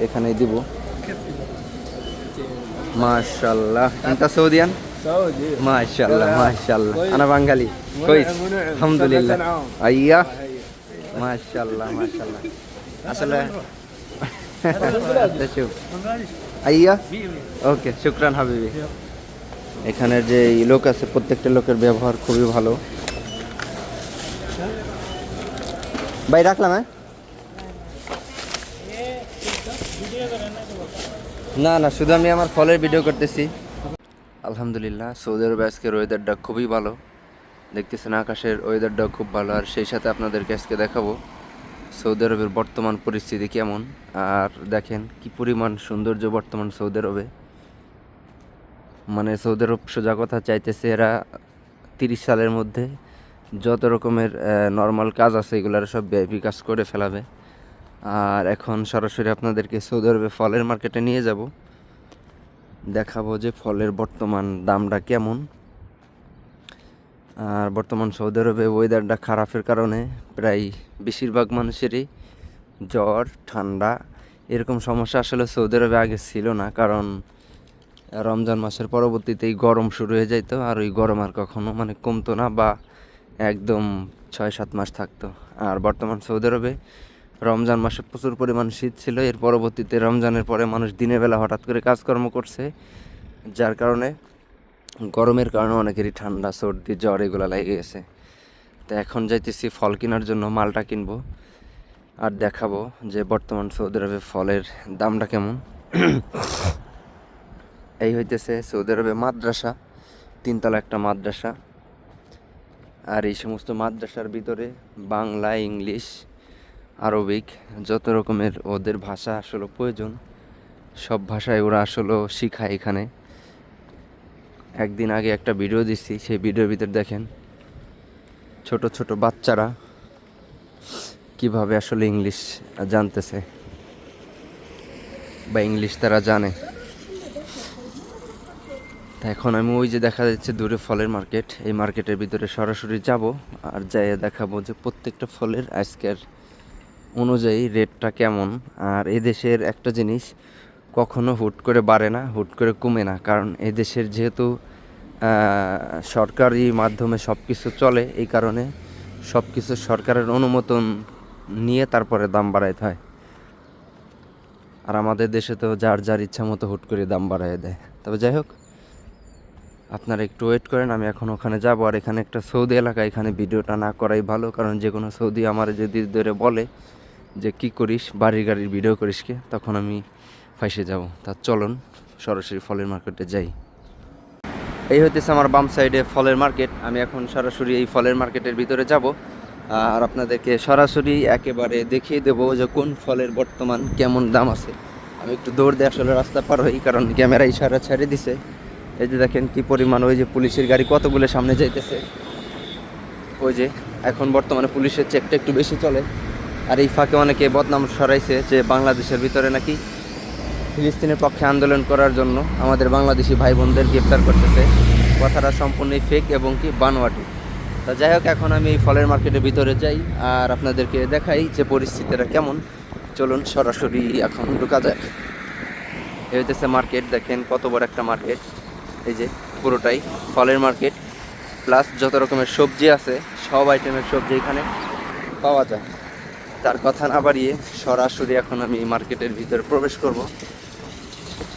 এখানেই দিব। মাশাল্লাহ আইয়া। আইয়া। ওকে শুক্রান হাবিবি। এখানের যে লোক আছে প্রত্যেকটা লোকের ব্যবহার খুবই ভালো। ভাই রাখলাম হ্যাঁ? না না, শুধু আমি আমার ফলের ভিডিও করতেছি। আলহামদুলিল্লাহ সৌদি আরবে আজকের ওয়েদারটা খুবই ভালো। দেখতেছেন আকাশের ওয়েদারটা খুব ভালো। আর সেই সাথে আপনাদেরকে আজকে দেখাবো সৌদি আরবের বর্তমান পরিস্থিতি কেমন। আর দেখেন কি পরিমাণ সৌন্দর্য বর্তমান সৌদি আরবে মানে সৌদি আরব সোজা কথা চাইতেছে এরা তিরিশ সালের মধ্যে যত রকমের নর্মাল কাজ আছে এগুলার সব ভিআইপি কাজ করে ফেলাবে। আর এখন সরাসরি আপনাদেরকে সৌদি আরবে ফলের মার্কেটে নিয়ে যাব। দেখাবো যে ফলের বর্তমান দামটা কেমন। আর বর্তমান সৌদি আরবে ওয়েদারটা খারাপের কারণে প্রায় বেশিরভাগ মানুষেরই জ্বর, ঠান্ডা এরকম সমস্যা আসলে সৌদি আরবে আগে ছিল না। কারণ রমজান মাসের পরবর্তীতেই গরম শুরু হয়ে যাইতো আর ওই গরম আর কখনো মানে কমতো না বা একদম ছয় সাত মাস থাকতো। আর বর্তমান সৌদি আরবে রমজান মাসে প্রচুর পরিমাণ শীত ছিল। এর পরবর্তীতে রমজানের পরে মানুষ দিনের বেলা হঠাৎ করে কাজকর্ম করছে, যার কারণে গরমের কারণে অনেকেরই ঠান্ডা, সর্দি, জ্বর এগুলো লেগে গেছে। তো এখন যাইতেছি ফল কেনার জন্য, মালটা কিনবো আর দেখাবো যে বর্তমান সৌদি আরবে ফলের দামটা কেমন। এই হইতেছে সৌদি আরবে মাদ্রাসা, তিনতলা একটা মাদ্রাসা। আর এই সমস্ত মাদ্রাসার ভিতরে বাংলা, ইংলিশ আরবিক, যত রকমের ওদের ভাষা আসলে প্রয়োজন, সব ভাষায় ওরা আসলে শিখায় এখানে। একদিন আগে একটা ভিডিও দিচ্ছি সেই ভিডিওর ভিতর দেখেন, ছোট ছোট বাচ্চারা কীভাবে আসলে ইংলিশ জানতেছে, বা ইংলিশ তারা জানে। তা এখন আমি ওই যে দেখা যাচ্ছে দূরে ফলের মার্কেট এই মার্কেটের ভিতরে সরাসরি যাব আর যাই দেখাবো যে প্রত্যেকটা ফলের আজকের অনুযায়ী রেটটা কেমন? আর এদেশের একটা জিনিস কখনো হুট করে বাড়ে না, হুট করে কমে না। কারণ এদেশের যেহেতু সরকারি মাধ্যমে সব কিছু চলে, এই কারণে সব কিছু সরকারের অনুমোদন নিয়ে তারপরে দাম বাড়াইতে হয়। আর আমাদের দেশে তো যার যার ইচ্ছা মতো হুট করে দাম বাড়াই দেয়। তবে যাই হোক, আপনারা একটু ওয়েট করেন, আমি এখন ওখানে যাব। আর এখানে একটা সৌদি এলাকা, এখানে ভিডিওটা না করাই ভালো, কারণ যে কোনো সৌদি আমার যদি ধরে বলে যে কি করিস, বাড়ির গাড়ির ভিডিও করিস কে, তখন আমি ফাইসে যাব। তা চলুন, সরাসরি ফলের মার্কেটে যাই। এই হইতেছে আমার বাম সাইডে ফলের মার্কেট। আমি এখন সরাসরি এই ফলের মার্কেটের ভিতরে যাব। আর আপনাদেরকে সরাসরি একেবারে দেখিয়ে দেবো যে কোন ফলের বর্তমান কেমন দাম আছে। আমি একটু দৌড় দিয়ে আসলে রাস্তা পার হই, কারণ ক্যামেরা ইশারা ছেড়ে দিছে। এই যে দেখেন কি পরিমাণ, ওই যে পুলিশের গাড়ি কতগুলো সামনে যাইতেছে। ওই যে, এখন বর্তমানে পুলিশের চেকটা একটু বেশি চলে। আর এই ফাঁকে অনেকে বদনাম সরাইছে যে বাংলাদেশের ভিতরে নাকি ফিলিস্তিনের পক্ষে আন্দোলন করার জন্য আমাদের বাংলাদেশি ভাই বোনদের গ্রেপ্তার করতেছে। কথাটা সম্পূর্ণই ফেক এবং কি বানোয়াটি। তা যাই হোক, এখন আমি এই ফলের মার্কেটের ভিতরে যাই আর আপনাদেরকে দেখাই যে পরিস্থিতিটা কেমন। চলুন সরাসরি এখন ঢুকা যাক। এই হইতেছে মার্কেট, দেখেন কত বড় একটা মার্কেট। এই যে পুরোটাই ফলের মার্কেট। প্লাস যত রকমের সবজি আছে, সব আইটেমের সবজি এখানে পাওয়া যায়। তার কথা না বাড়িয়ে সরাসরি এখন আমি মার্কেটের ভিতরে প্রবেশ করব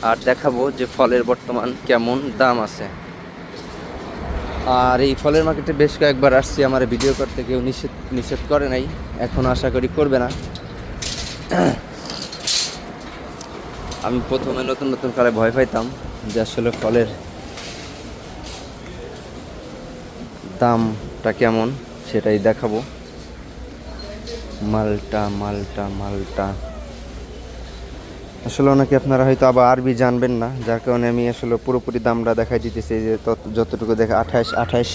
আর দেখাবো যে ফলের বর্তমান কেমন দাম আছে। আর এই ফলের মার্কেটে বেশ কয়েকবার আসছি, আমার ভিডিও করতে কেউ নিষেধ নিষেধ করে নাই, এখন আশা করি করবে না। আমি প্রথমে নতুন নতুন কালে ভয় পাইতাম যে আসলে ফলের দামটা কেমন, সেটাই দেখাবো। মালটা মালটা মালটা। আসলে অনেকে আপনারা হয়তো আবার আরবি জানবেন না, যার কারণে আমি আসলে পুরোপুরি দামটা দেখাই দিতেছি যে যতটুকু দেখা আঠাশ আঠাশ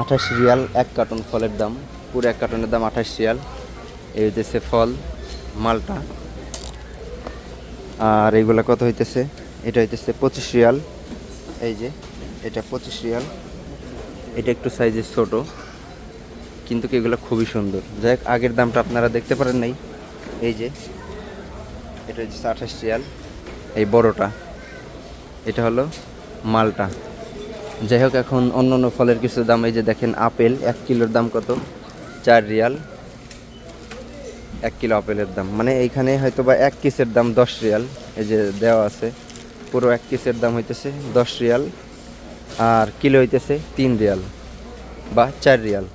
আঠাশ রিয়াল এক কার্টন ফলের দাম। পুরো এক কার্টনের দাম আঠাশ রিয়াল। এই হইতেছে ফল, মালটা। আর এইগুলা কত হইতেছে? এটা হইতেছে পঁচিশ রিয়াল। এই যে, এটা পঁচিশ রিয়াল। এটা একটু সাইজের ছোট। কিন্তু এগুলো খুবই সুন্দর। যাই আগের দামটা আপনারা দেখতে পারেন নাই। এই যে, এটা হচ্ছে আঠাশ রিয়াল। এই বড়টা, এটা হলো মালটা। যাই হোক, এখন অন্য অন্য ফলের কিছু দাম, এই যে দেখেন আপেল, এক কিলোর দাম কত? চার রিয়াল। এক কিলো আপেলের দাম। মানে এইখানে হয়তো বা এক কিসের দাম দশ রিয়াল। এই যে দেওয়া আছে, পুরো এক কিসের দাম হইতেছে দশ রিয়াল। আর কিলো হইতেছে তিন রিয়াল বা চার রিয়াল।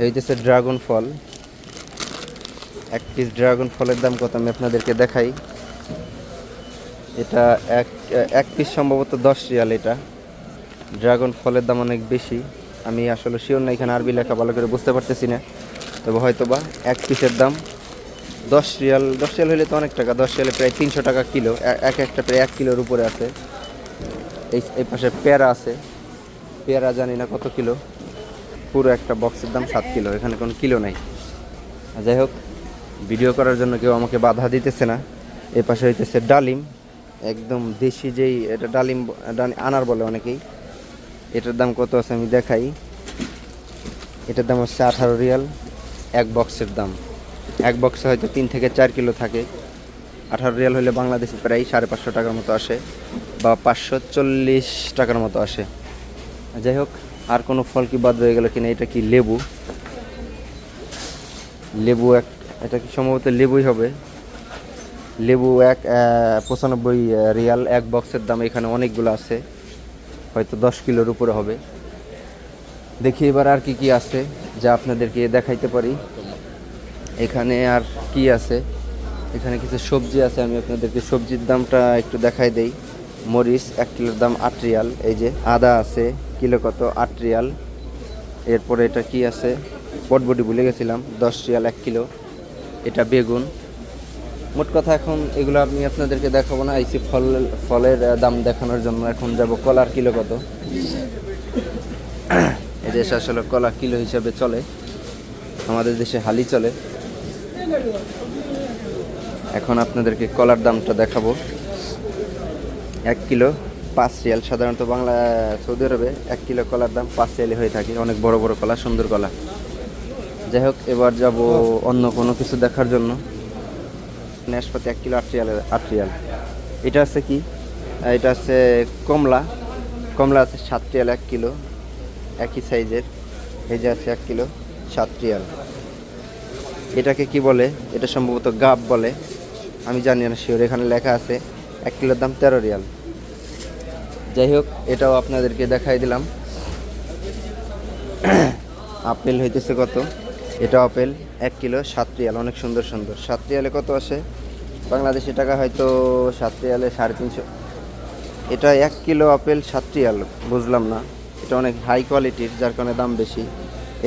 এই হইতেছে ড্রাগন ফল এক পিস ড্রাগন ফলের দাম কত আমি আপনাদেরকে দেখাই। এটা এক এক পিস সম্ভবত দশ রিয়াল এটা। ড্রাগন ফলের দাম অনেক বেশি। আমি আসলে শিওর না, এখানে আরবি লেখা ভালো করে বুঝতে পারতেছি না। তবে হয়তো বা এক পিসের দাম দশ রিয়াল দশ রিয়াল হলে তো অনেক টাকা, দশ রিয়ালে প্রায় তিনশো টাকা কিলো। এক একটা প্রায় এক কিলোর উপরে আছে। এই এই পাশে পেয়ারা আছে। পেয়ারা জানি না কত কিলো। পুরো একটা বক্সের দাম সাত কিলো, এখানে কোনো কিলো নাই। যাই হোক ভিডিও করার জন্য কেউ আমাকে বাধা দিতেছে না। এ পাশে হইতেছে ডালিম, একদম দেশি যেই, এটা ডালিম, ডালি- আনার বলে অনেকেই। এটার দাম কত আছে আমি দেখাই। এটার দাম হচ্ছে আঠারো রিয়াল, এক বক্সের দাম। এক বক্সে হয়তো তিন থেকে চার কিলো থাকে। আঠারো রিয়াল হলে বাংলাদেশে প্রায় সাড়ে পাঁচশো টাকার মতো আসে, বা পাঁচশো চল্লিশ টাকার মতো আসে। যাই হোক আর কোনো ফল কি বাদ রয়ে গেল কিনা, এটা কি লেবু? লেবু এক, এটা কি সম্ভবত লেবুই হবে। লেবু এক পঁচানব্বই রিয়াল এক বক্সের দাম এখানে অনেকগুলো আছে। হয়তো দশ কিলোর উপরে হবে। দেখি এবার আর কি কি আছে যা আপনাদেরকে দেখাইতে পারি। এখানে আর কি আছে? এখানে কিছু সবজি আছে, আমি আপনাদেরকে সবজির দামটা একটু দেখাই দেই। মরিচ এক কিলোর দাম আট রিয়াল, এই যে আদা আছে কিলো কত? আট রিয়াল। এরপরে এটা কি আছে? বটবটি ভুলে গেছিলাম, দশ রিয়াল এক কিলো। এটা বেগুন। মোট কথা এখন এগুলো আমি আপনাদেরকে দেখাবো না, আইসি ফল, ফলের দাম দেখানোর জন্য। এখন যাব কলার কিলো কত? এদেশে আসলে কলা কিলো হিসাবে চলে। আমাদের দেশে হালি চলে। এখন আপনাদেরকে কলার দামটা দেখাবো। এক কিলো। পাঁচ রিয়াল। সাধারণত বাংলা, সৌদি আরবে এক কিলো কলার দাম পাঁচ রিয়ালে হয়ে থাকে। অনেক বড় বড় কলা, সুন্দর কলা। যাই হোক, এবার যাব অন্য কোনো কিছু দেখার জন্য। নাশপাতি এক কিলো আট রিয়াল আট রিয়াল। এটা আছে কি? এটা আছে কমলা। কমলা আছে সাত রিয়াল এক কিলো। একই সাইজের। এই যে আছে এক কিলো, সাত রিয়াল। এটাকে কি বলে? এটা সম্ভবত গাব বলে। আমি জানি না শিওর এখানে লেখা আছে, এক কিলোর দাম তেরো রিয়াল। যাই হোক, এটাও আপনাদেরকে দেখাই দিলাম। আপেল হইতেছে কত? এটা আপেল, এক কিলো, সাত রিয়াল, অনেক সুন্দর সুন্দর। সাত রিয়ালে কত আসে? বাংলাদেশি টাকা হয়তো সাত রিয়ালে সাড়ে তিনশো। এটা এক কিলো আপেল, সাত রিয়াল, বুঝলাম না। এটা অনেক হাই কোয়ালিটির যার কারণে দাম বেশি।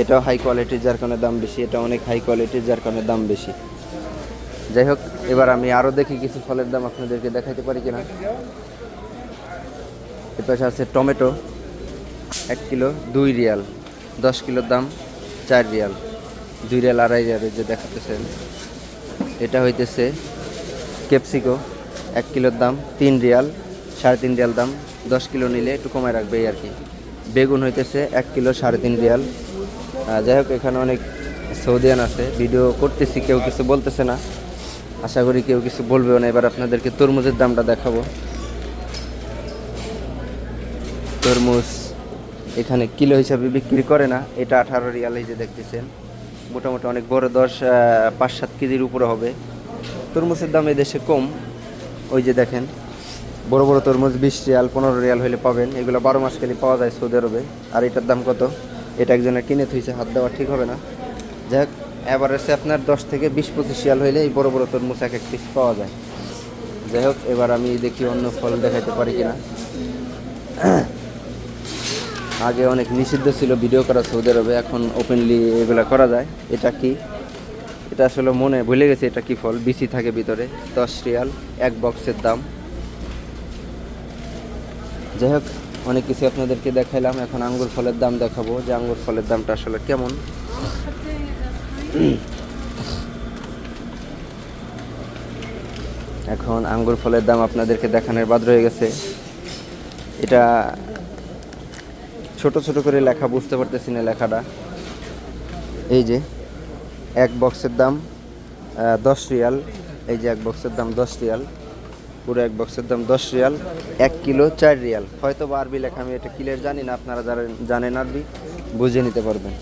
এটাও হাই কোয়ালিটির যার কারণে দাম বেশি। এটা অনেক হাই কোয়ালিটির যার কারণে দাম বেশি। যাই হোক, এবার আমি আরও দেখি কিছু ফলের দাম আপনাদেরকে দেখাইতে পারি কিনা। এর পাশে আছে টমেটো, এক কিলো, দুই রিয়াল, দশ কিলোর দাম, চার রিয়াল, দুই রিয়াল আড়াই রিয়াল যে দেখাতেছেন। এটা হইতেছে ক্যাপসিকো, এক কিলোর দাম, তিন রিয়াল, সাড়ে তিন রিয়াল দাম, দশ কিলো নিলে একটু কমায় রাখবে আর কি। বেগুন হইতেছে এক কিলো, সাড়ে তিন রিয়াল। যাই হোক, এখানে অনেক সৌদিয়ান আছে, ভিডিও করতেছি, কেউ কিছু বলতেছে না। আশা করি কেউ কিছু বলবেও না, এবার আপনাদেরকে তরমুজের দামটা দেখাবো। তরমুজ এখানে কিলো হিসাবে বিক্রি করে না, এটা আঠারো রিয়াল এই যে দেখতেছেন। মোটামুটি অনেক বড় দশ পাঁচ সাত কেজির উপরে হবে। তরমুজের দাম দেশে কম। ওই যে দেখেন, বড় বড় তরমুজ বিশ রিয়াল, পনেরো রিয়াল হলে পাবেন। এগুলো বারো মাস খালি পাওয়া যায় সৌদি আরবে। আর এটার দাম কত? এটা একজনের কিনে থইছে, হাত দেওয়া ঠিক হবে না। যাই হোক এভারেজে আপনার দশ থেকে বিশ, পঁচিশ রিয়াল হইলে এই বড় বড় তরমুজ এক এক পিস পাওয়া যায়। যাই হোক, এবার আমি দেখি অন্য ফল দেখাইতে পারি কিনা। আগে অনেক নিষিদ্ধ ছিল ভিডিও করা সৌদি আরবে এখন ওপেনলি এগুলা করা যায়। এটা কি? এটা আসলে মনে ভুলে গেছে, এটা কি ফল? বিসি থাকে ভিতরে, দশ রিয়াল, এক বক্সের দাম। যাই হোক, অনেক কিছু আপনাদেরকে দেখাইলাম, এখন আঙ্গুর ফলের দাম দেখাবো, যে আঙ্গুর ফলের দামটা আসলে কেমন। এখন আঙ্গুর ফলের দাম আপনাদেরকে দেখানোর বাদ রয়ে গেছে। এটা ছোট ছোট করে লেখা বুঝতে পারতেছি না লেখাটা। এই যে এক বক্সের দাম দশ রিয়াল। এই যে এক বক্সের দাম দশ রিয়াল। পুরো এক বক্সের দাম দশ রিয়াল। এক কিলো চার রিয়াল। হয়তো বা আরবি লেখা আমি এটা ক্লিয়ার জানি না আপনারা যারা জানেন আরবি বুঝে নিতে পারবেন।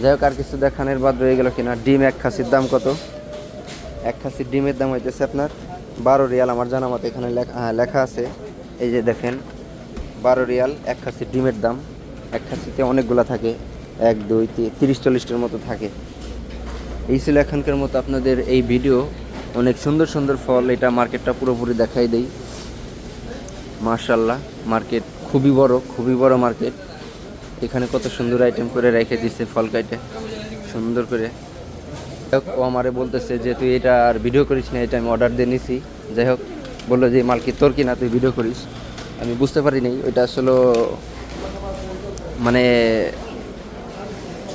যাই হোক আর কিছু দেখানোর বাদ রয়ে গেল কিনা। ডিম এক খাসির দাম কত? এক খাসির ডিমের দাম হইতেছে আপনার বারো রিয়াল। আমার জানা মতো এখানে লেখা হ্যাঁ, লেখা আছে। এই যে দেখেন বারো রিয়াল এক খাসির ডিমের দাম। এক খাসিতে অনেকগুলা থাকে, এক, দুই তিন তিরিশ, চল্লিশটার মতো থাকে। এই ছিল এখানকার মতো আপনাদের এই ভিডিও। অনেক সুন্দর সুন্দর ফল এটা মার্কেটটা পুরোপুরি দেখাই দেই। মার্শাল্লাহ মার্কেট খুবই বড় খুবই বড় মার্কেট। এখানে কত সুন্দর আইটেম করে রেখে দিচ্ছে ফল কাইটে, সুন্দর করে। ও আমারে বলতেছে যে, তুই এটা আর ভিডিও করিস না, এটা আমি অর্ডার দিয়ে নিছি। যাই হোক বলল যে মাল কি তোর কিনা তুই ভিডিও করিস? আমি বুঝতে পারি পারিনি ওইটা আসলে মানে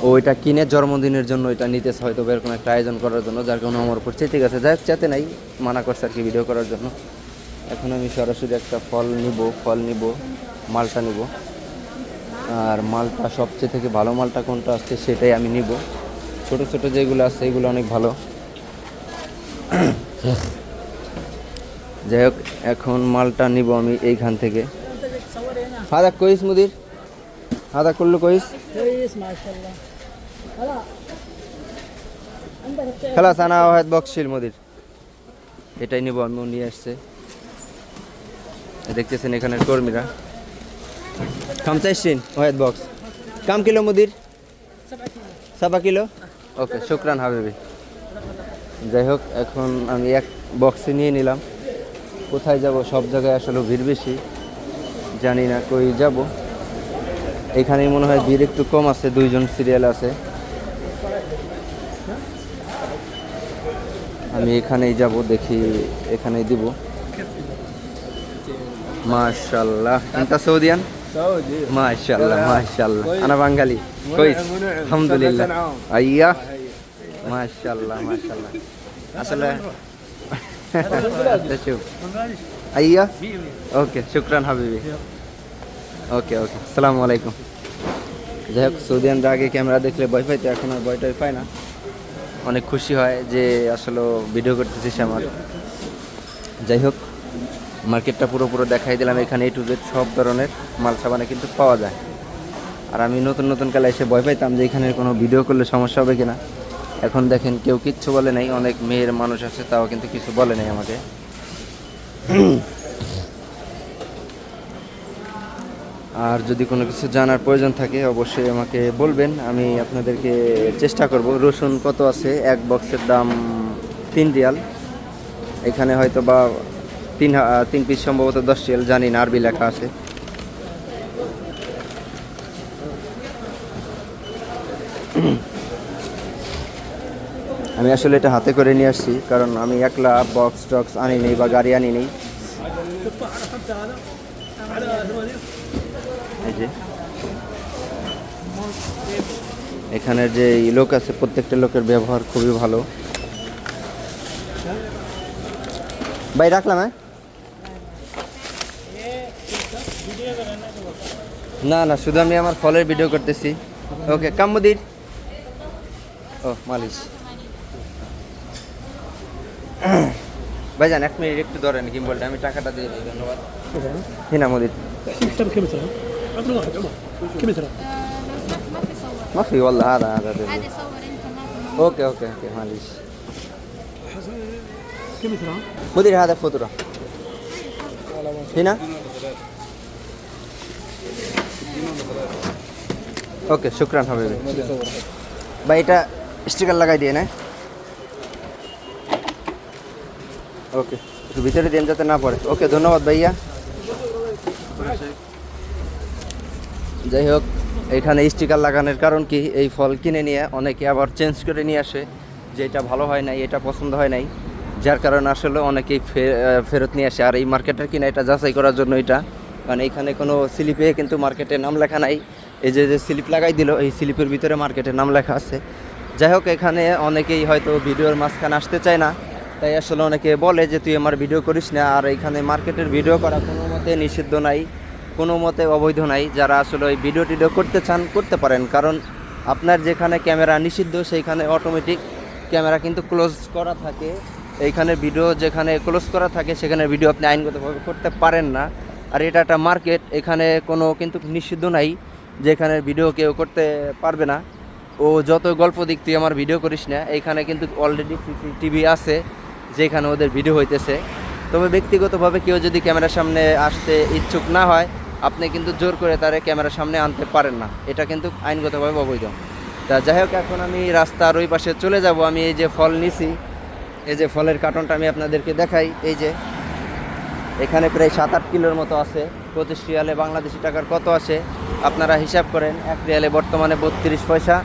ওইটা কিনে জন্মদিনের জন্য এটা নিতেছে হয়তো এরকম একটা আয়োজন করার জন্য, যার কারণে আমার উপর ঠিক আছে যাই চেতে নাই, মানা করছে আর কি ভিডিও করার জন্য। এখন আমি সরাসরি একটা ফল নিব ফল নিব, মালটা নিব। আর মালটা সবচেয়ে থেকে ভালো মালটা কোনটা আসছে সেটাই আমি নিব। ছোট ছোট যেগুলো আছে, এগুলো অনেক ভালো। যাই হোক, এখন মালটা নিব আমি এইখান থেকে। হাদা কইস মুদির হাদা করলো কইস كويس ما شاء الله هلا عندك بتعرف খালাস আনা ওয়াহেদ বক্স শিল মুদির এটাই নিব আমি ও নিয়ে আসছে দেখতেছেন এখানের কর্মীরা খামচাইশিন ওয়াহেদ বক্স কাম কিলো মুদির سبعة كيلو সাবা কিলো ওকে শুক্রান হাবিবি যাই হোক এখন আমি এক বক্সে নিয়ে নিলাম কোথায় যাব সব জায়গায় আসলে ভিড় বেশি জানি না কই যাব এখানে মনে হয় ভিড় একটু কম আছে দুইজন সিরিয়াল আছে। আমি এখানেই যাব দেখি এখানেই দিব। মাশাল্লাহ আনা আচ্ছা, ওকে শুক্রান হাবিবি। ওকে ওকে সালামু আলাইকুম যাই হোক সৌদিয়ানরা আগে ক্যামেরা দেখলে ভয় পাইতো, এখন আর ভয় টয় পায় না। অনেক খুশি হয় যে আসলে ভিডিও করতেছিস আমার। যাই হোক মার্কেটটা পুরো পুরো দেখাই দিলাম, এখানে এ টু জেড সব ধরনের মাল সাবানে কিন্তু পাওয়া যায়। আর আমি নতুন নতুন কালে এসে ভয় পাইতাম যে এখানে কোনো ভিডিও করলে সমস্যা হবে কিনা। এখন দেখেন, কেউ কিচ্ছু বলে নাই, অনেক মেয়ের মানুষ আছে, তাও কিন্তু কিছু বলে নাই আমাকে। আর যদি কোনো কিছু জানার প্রয়োজন থাকে, অবশ্যই আমাকে বলবেন। আমি আপনাদেরকে চেষ্টা করব। রসুন কত আছে? এক বক্সের দাম তিন রিয়াল। এখানে হয়তো বা তিন তিন পিস সম্ভবত দশ রিয়াল, জানি না, আরবি লেখা আছে। আমি আসলে এটা হাতে করে নিয়ে আসছি, কারণ আমি একলা বক্স টক্স আনি নেই বা গাড়ি আনি নেই যে এখানের যে লোক আছে প্রত্যেকটা লোকের ব্যবহার খুবই ভালো। ভাই রাখলাম হ্যাঁ? না না শুধু আমি আমার ফলের ভিডিও করতেছি। ওকে কাম্মুদির ও মালিশ। ভাই ভাইজান এক মিনিট একটু ধরেন গিম্বলটা আমি টাকাটা দিয়ে দিই ধন্যবাদ। হিনা মুদির كم كم ترى عطنا واحد عمر كم ترى ما في صور ما في والله هذا هذا دليل. عادي صور انت ما في اوكي اوكي اوكي معلش كم ترى مدير هذا فطرة هنا ওকে শুক্রান হাবিবি ভাই এটা স্টিকার লাগাই দিয়ে না ওকে একটু ভিতরে দেন যাতে না পড়ে ওকে ধন্যবাদ ভাইয়া যাই হোক, এখানে স্টিকার লাগানোর কারণ কি? এই ফল কিনে নিয়ে অনেকে আবার চেঞ্জ করে নিয়ে আসে যে এটা ভালো হয় নাই, এটা পছন্দ হয় নাই। যার কারণে আসলে অনেকেই ফেরত নিয়ে আসে। আর এই মার্কেটের কিনা এটা যাচাই করার জন্য এটা। কারণ এখানে কোনো স্লিপে কিন্তু মার্কেটে নাম লেখা নাই। এই যে যে স্লিপ লাগাই দিল, এই স্লিপের ভিতরে মার্কেটের নাম লেখা আছে। যাই হোক, এখানে অনেকেই হয়তো ভিডিওর মাঝখানে আসতে চায় না। তাই আসলে অনেকে বলে যে, তুই আমার ভিডিও করিস না। আর এখানে মার্কেটের ভিডিও করা কোনো মতে নিষিদ্ধ নাই। কোনো মতে অবৈধ নাই, যারা আসলে ওই ভিডিও টিডিও করতে চান, করতে পারেন। কারণ আপনার যেখানে ক্যামেরা নিষিদ্ধ, সেইখানে অটোমেটিক ক্যামেরা কিন্তু ক্লোজ করা থাকে। এইখানে ভিডিও যেখানে ক্লোজ করা থাকে, সেখানে ভিডিও আপনি আইনগতভাবে করতে পারেন না। আর এটা একটা মার্কেট, এখানে কোনো কিন্তু নিষিদ্ধ নাই, যেখানে ভিডিও কেউ করতে পারবে না। ও যত গল্প দিক, তুই আমার ভিডিও করিস না, এইখানে কিন্তু অলরেডি সিসিটিভি আছে, যেখানে ওদের ভিডিও হইতেছে। তবে ব্যক্তিগতভাবে কেউ যদি ক্যামেরার সামনে আসতে ইচ্ছুক না হয় আপনি কিন্তু জোর করে তারে ক্যামেরার সামনে আনতে পারেন না। এটা কিন্তু আইনগতভাবে অবৈধ। তা যাই হোক, এখন আমি রাস্তার ওই পাশে চলে যাব। আমি এই যে ফল নিছি, এই যে ফলের কার্টনটা আমি আপনাদেরকে দেখাই। এই যে, এখানে প্রায় সাত আট কিলোর মতো আছে। পঁচিশ রিয়ালে বাংলাদেশি টাকার কত আসে আপনারা হিসাব করেন। এক রিয়ালে বর্তমানে বত্রিশ পয়সা।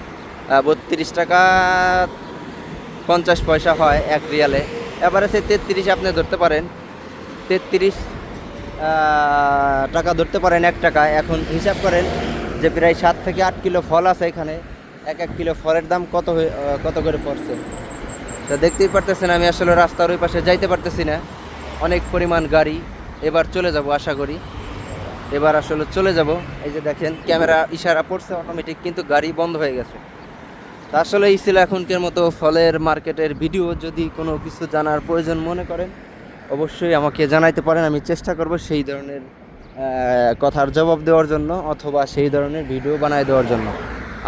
বত্রিশ টাকা পঞ্চাশ পয়সা হয় এক রিয়ালে। এবারে সে তেত্রিশ আপনি ধরতে পারেন। তেত্রিশ টাকা ধরতে পারেন এক টাকা। এখন হিসাব করেন যে প্রায় সাত থেকে আট কিলো ফল আছে এখানে। এক এক কিলো ফলের দাম কত কত করে পড়ছে? তা দেখতেই পারতেছেন, আমি আসলে রাস্তার ওই পাশে যাইতে পারতেছি না। অনেক পরিমাণ গাড়ি। এবার চলে যাব, আশা করি। এবার আসলে চলে যাব। এই যে দেখেন, ক্যামেরা ইশারা পড়ছে অটোমেটিক কিন্তু গাড়ি বন্ধ হয়ে গেছে। তা আসলে এই ছিল এখনকার মতো ফলের মার্কেটের ভিডিও যদি কোনো কিছু জানার প্রয়োজন মনে করেন অবশ্যই আমাকে জানাইতে পারেন, আমি চেষ্টা করব সেই ধরনের কথার জবাব দেওয়ার জন্য অথবা সেই ধরনের ভিডিও বানায় দেওয়ার জন্য।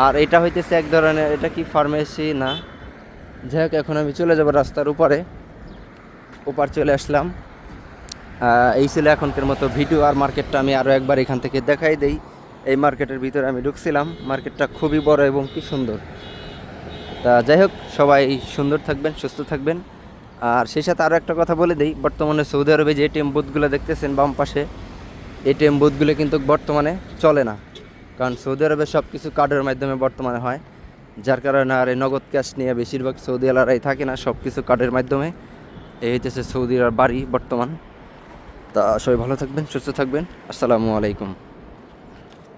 আর এটা হইতেছে এক ধরনের, এটা কি ফার্মেসি না। যাই হোক, এখন আমি চলে যাব রাস্তার উপরে। ওপার চলে আসলাম। এই ছিল এখনকার মতো ভিডিও, আর মার্কেটটা আমি আরও একবার এখান থেকে দেখাই দেই। এই মার্কেটের ভিতরে আমি ঢুকছিলাম। মার্কেটটা খুবই বড় এবং কি সুন্দর। তা যাই হোক, সবাই সুন্দর থাকবেন, সুস্থ থাকবেন। আর সেই সাথে আরও একটা কথা বলে দিই, বর্তমানে সৌদি আরবে যে এটিএম বুথগুলো দেখতেছেন বাম পাশে এটিএম বুথগুলো কিন্তু বর্তমানে চলে না। কারণ সৌদি আরবে সব কিছু কার্ডের মাধ্যমে বর্তমানে হয়, যার কারণে আর এই নগদ ক্যাশ নিয়ে বেশিরভাগ সৌদি আলারাই থাকে না সব কিছু কার্ডের মাধ্যমে। এই হইতেছে সৌদির বাড়ি বর্তমান। তা সবাই ভালো থাকবেন, সুস্থ থাকবেন। আসসালামু আলাইকুম।